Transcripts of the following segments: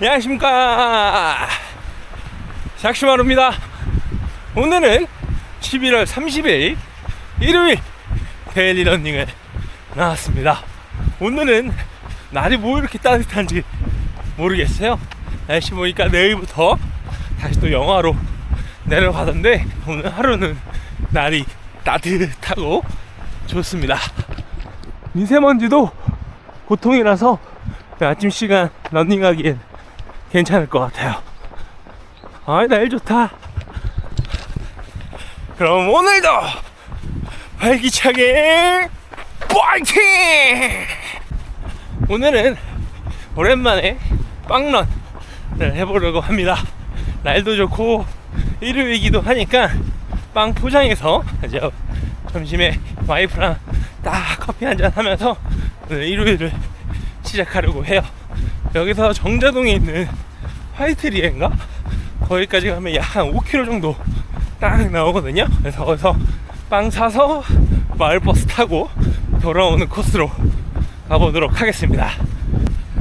안녕하십니까. 샥슈마루입니다. 오늘은 11월 30일 일요일 데일리 런닝을 나왔습니다. 오늘은 날이 뭐 이렇게 따뜻한지 모르겠어요. 날씨 보니까 내일부터 다시 또 영하로 내려가던데 오늘 하루는 날이 따뜻하고 좋습니다. 미세먼지도 고통이라서 아침 시간 런닝하기엔 괜찮을 것 같아요. 아, 날 좋다. 그럼 오늘도 활기차게 파이팅! 오늘은 오랜만에 빵런을 해보려고 합니다. 날도 좋고 일요일이기도 하니까 빵 포장해서 점심에 와이프랑 딱 커피 한 잔 하면서 오늘 일요일을 시작하려고 해요. 여기서 정자동에 있는 화이트리엔가 거기까지 가면 약 한 5km 정도 딱 나오거든요. 그래서 거기서 빵 사서 마을버스 타고 돌아오는 코스로 가보도록 하겠습니다.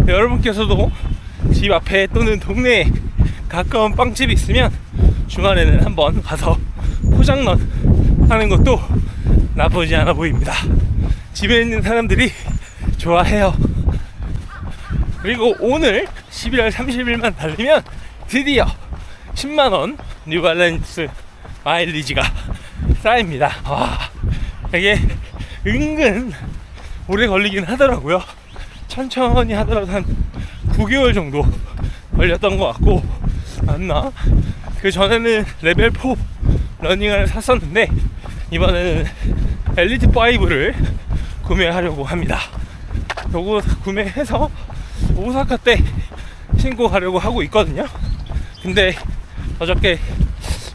여러분께서도 집 앞에 또는 동네에 가까운 빵집이 있으면 주말에는 한번 가서 포장런 하는 것도 나쁘지 않아 보입니다. 집에 있는 사람들이 좋아해요. 그리고 오늘 11월 30일만 달리면 드디어 10만원 뉴발란스 마일리지가 쌓입니다. 와, 이게 은근 오래 걸리긴 하더라고요. 천천히 하더라도 한 9개월 정도 걸렸던 것 같고, 맞나? 그 전에는 레벨 4 러닝화를 샀었는데, 이번에는 엘리트 5를 구매하려고 합니다. 요거 구매해서 오사카 때 신고 가려고 하고 있거든요. 근데 어저께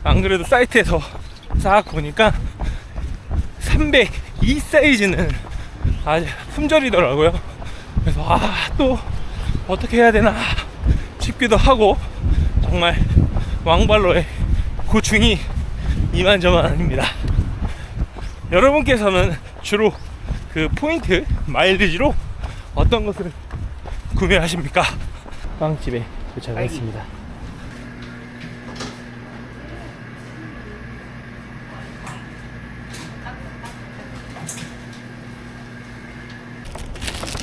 안 그래도 사이트에서 싹 보니까 302 사이즈는 아주 품절이더라고요. 그래서 아 또 어떻게 해야 되나 싶기도 하고 정말 왕발로의 고충이 이만저만 아닙니다. 여러분께서는 주로 그 포인트 마일리지로 어떤 것을 구매하십니까? 빵집에 도착했습니다.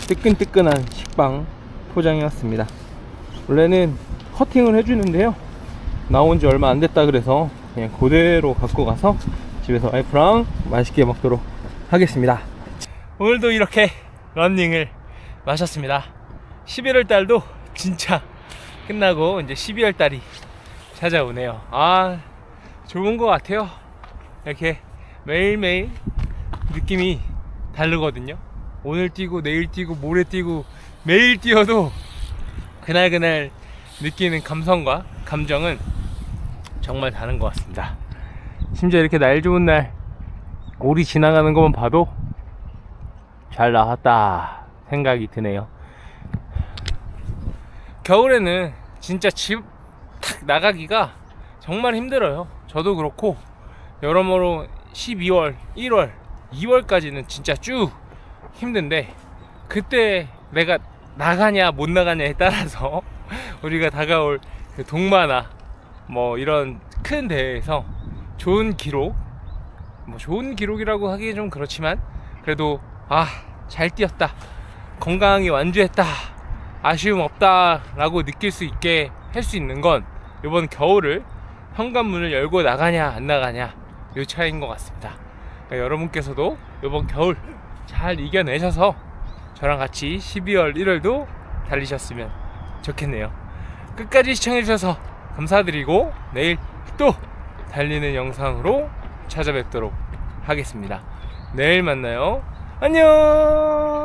뜨끈뜨끈한 식빵 포장해 왔습니다. 원래는 커팅을 해주는데요. 나온 지 얼마 안 됐다 그래서 그냥 그대로 갖고 가서 집에서 와이프랑 맛있게 먹도록 하겠습니다. 오늘도 이렇게 런닝을 마셨습니다. 11월 달도 진짜 끝나고 이제 12월 달이 찾아오네요. 아, 좋은 것 같아요. 이렇게 매일매일 느낌이 다르거든요. 오늘 뛰고 내일 뛰고 모레 뛰고 매일 뛰어도 그날그날 느끼는 감성과 감정은 정말 다른 것 같습니다. 심지어 이렇게 날 좋은 날 오리 지나가는 것만 봐도 잘 나왔다 생각이 드네요. 겨울에는 진짜 집 탁 나가기가 정말 힘들어요. 저도 그렇고 여러모로 12월, 1월, 2월까지는 진짜 쭉 힘든데 그때 내가 나가냐 못 나가냐에 따라서 우리가 다가올 그 동마나 뭐 이런 큰 대회에서 좋은 기록 뭐 좋은 기록이라고 하기 좀 그렇지만 그래도 아 잘 뛰었다 건강하게 완주했다 아쉬움 없다라고 느낄 수 있게 할 수 있는 건 이번 겨울을 현관문을 열고 나가냐 안 나가냐 요 차이인 것 같습니다. 그러니까 여러분께서도 이번 겨울 잘 이겨내셔서 저랑 같이 12월 1월도 달리셨으면 좋겠네요. 끝까지 시청해주셔서 감사드리고 내일 또 달리는 영상으로 찾아뵙도록 하겠습니다. 내일 만나요. 안녕!